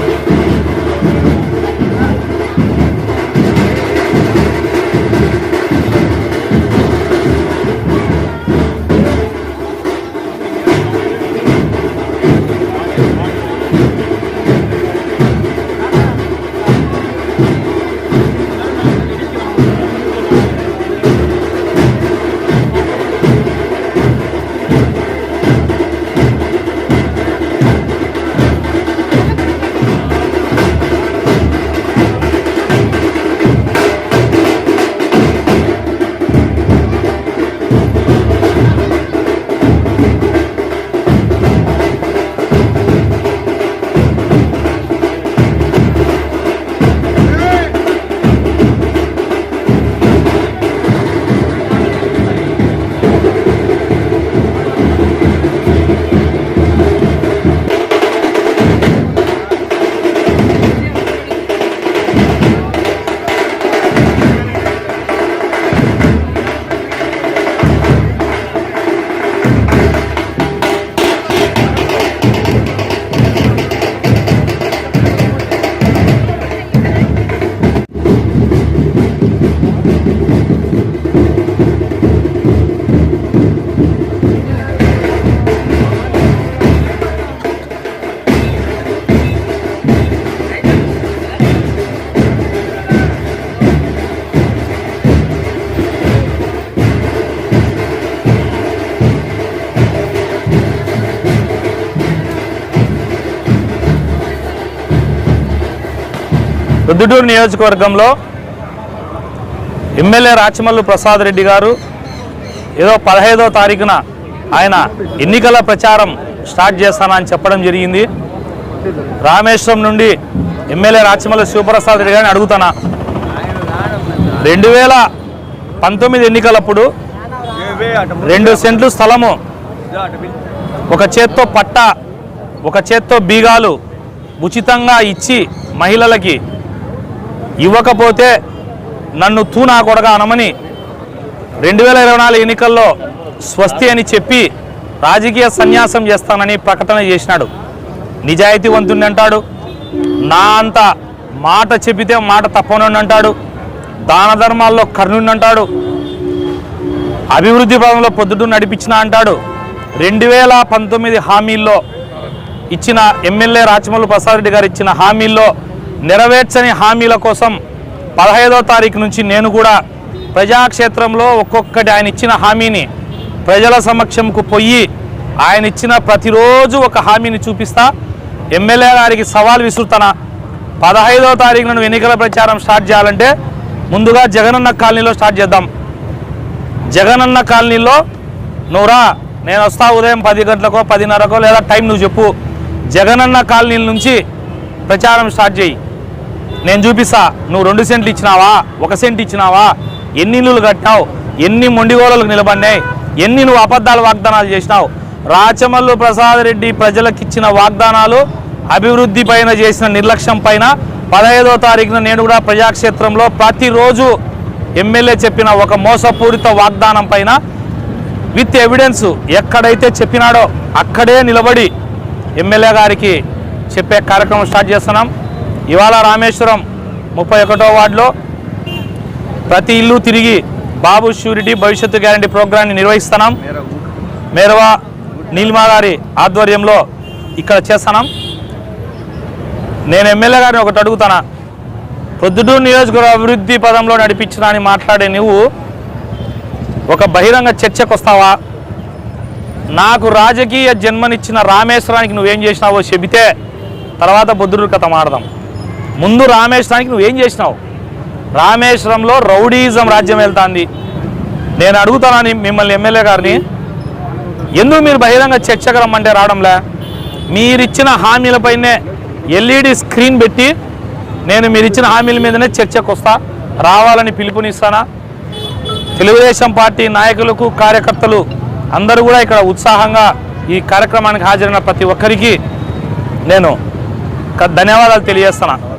you. రుద్దుటూరు నియోజకవర్గంలో MLA Rachamallu Prasad Reddy గారు ఏదో పదహైదో తారీఖున ఆయన ఎన్నికల ప్రచారం స్టార్ట్ చేస్తానని చెప్పడం జరిగింది. రామేశ్వరం నుండి ఎమ్మెల్యే రాచమల్లి శివప్రసాద్ రెడ్డి గారిని అడుగుతానా? రెండు వేల పంతొమ్మిది ఎన్నికలప్పుడు రెండు సెంట్లు స్థలము ఒక చేత్తో పట్ట ఒక చేత్తో బీగాలు ఉచితంగా ఇచ్చి మహిళలకి ఇవ్వకపోతే నన్ను తూనా కొడగా అనమని రెండు వేల ఇరవై నాలుగు ఎన్నికల్లో స్వస్తి అని చెప్పి రాజకీయ సన్యాసం చేస్తానని ప్రకటన చేసినాడు. నిజాయితీవంతుని అంటాడు. నా అంత మాట చెప్పితే మాట తప్పనుండి అంటాడు. దాన ధర్మాల్లో కర్ణుని అంటాడు. అభివృద్ధి పదంలో పొద్దుటూ నడిపించిన అంటాడు. రెండు వేల పంతొమ్మిది హామీల్లో ఇచ్చిన ఎమ్మెల్యే రాచమల్లు ప్రసాద్ రెడ్డి గారు ఇచ్చిన హామీల్లో నెరవేర్చని హామీల కోసం పదహైదో తారీఖు నుంచి నేను కూడా ప్రజాక్షేత్రంలో ఒక్కొక్కటి ఆయన ఇచ్చిన హామీని ప్రజల సమక్షంకు పోయి ఆయన ఇచ్చిన ప్రతిరోజు ఒక హామీని చూపిస్తా. ఎమ్మెల్యే గారికి సవాల్ విసురుతానా. పదహైదో తారీఖున నువ్వు ఎన్నికల ప్రచారం స్టార్ట్ చేయాలంటే ముందుగా జగనన్న కాలనీలో స్టార్ట్ చేద్దాం. జగనన్న కాలనీలో నువ్వురా నేను వస్తా ఉదయం పది గంటలకో పదిన్నరకో లేదా టైం నువ్వు చెప్పు. జగనన్న కాలనీల నుంచి ప్రచారం స్టార్ట్ చేయి. నేను చూపిస్తా. నువ్వు రెండు సెంట్లు ఇచ్చినావా? ఒక సెంట్ ఇచ్చినావా? ఎన్ని ఇల్లులు కట్టావు ఎన్ని మొండిగోడలకు నిలబడినాయి? ఎన్ని నువ్వు అబద్ధాలు వాగ్దానాలు చేసినావు? రాచమల్లు ప్రసాద్ రెడ్డి ప్రజలకు ఇచ్చిన వాగ్దానాలు అభివృద్ధి పైన చేసిన నిర్లక్ష్యం పైన పదహైదో తారీఖున నేను కూడా ప్రజాక్షేత్రంలో ప్రతిరోజు ఎమ్మెల్యే చెప్పిన ఒక మోసపూరిత వాగ్దానం పైన విత్ ఎవిడెన్స్ ఎక్కడైతే చెప్పినాడో అక్కడే నిలబడి ఎమ్మెల్యే గారికి చెప్పే కార్యక్రమం స్టార్ట్ చేస్తున్నాం. ఇవాళ రామేశ్వరం ముప్పై ఒకటో వార్డులో ప్రతి ఇల్లు తిరిగి బాబు షూరిటీ భవిష్యత్తు గ్యారంటీ ప్రోగ్రాన్ని నిర్వహిస్తున్నాం. మేరవా నీలిమా గారి ఆధ్వర్యంలో ఇక్కడ చేస్తున్నాం. నేను ఎమ్మెల్యే గారిని ఒకటి అడుగుతానా? ప్రొద్దుటూరు నియోజకవర్గ అభివృద్ధి పదంలో నడిపించిన అని మాట్లాడే నువ్వు ఒక బహిరంగ చర్చకు వస్తావా? నాకు రాజకీయ జన్మనిచ్చిన రామేశ్వరానికి నువ్వేం చేసినావో చెబితే తర్వాత బుద్ధుడు కథ మాడదాం. ముందు రామేశ్వరానికి నువ్వేం చేసినావు? రామేశ్వరంలో రౌడీజం రాజ్యం వెళ్తాంది. నేను అడుగుతానని మిమ్మల్ని ఎమ్మెల్యే గారిని? ఎందుకు మీరు బహిరంగ చర్చకు రమ్మంటే రావడంలే? మీరిచ్చిన హామీలపైనే ఎల్ఈడి స్క్రీన్ పెట్టి నేను మీరిచ్చిన హామీల మీదనే చర్చకు వస్తా. రావాలని పిలుపునిస్తానా? తెలుగుదేశం పార్టీ నాయకులకు కార్యకర్తలు అందరూ కూడా ఇక్కడ ఉత్సాహంగా ఈ కార్యక్రమానికి హాజరైన ప్రతి ఒక్కరికి నేను ధన్యవాదాలు తెలియజేస్తున్నాను